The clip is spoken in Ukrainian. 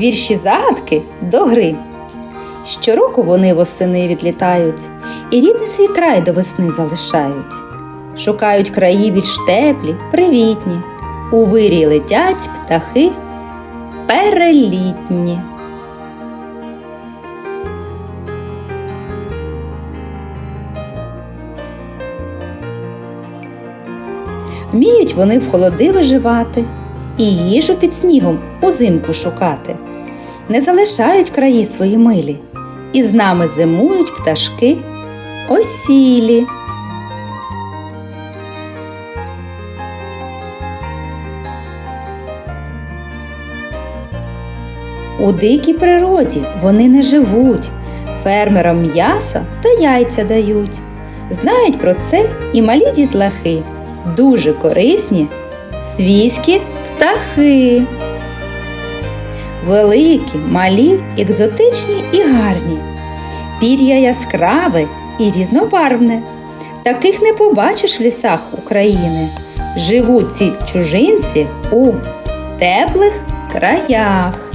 вірші загадки до гри. Щороку вони восени відлітають і рідний свій край до весни залишають. Шукають краї більш теплі, привітні. У вирі летять птахи перелітні. Вміють вони в холоди виживати і їжу під снігом узимку шукати. Не залишають краї свої милі, і з нами зимують пташки осілі. У дикій природі вони не живуть, фермерам м'ясо та яйця дають. Знають про це і малі дітлахи, дуже корисні свійські птахи. Великі, малі, екзотичні і гарні. Пір'я яскраве і різнобарвне. Таких не побачиш в лісах України. Живуть ці чужинці у теплих краях.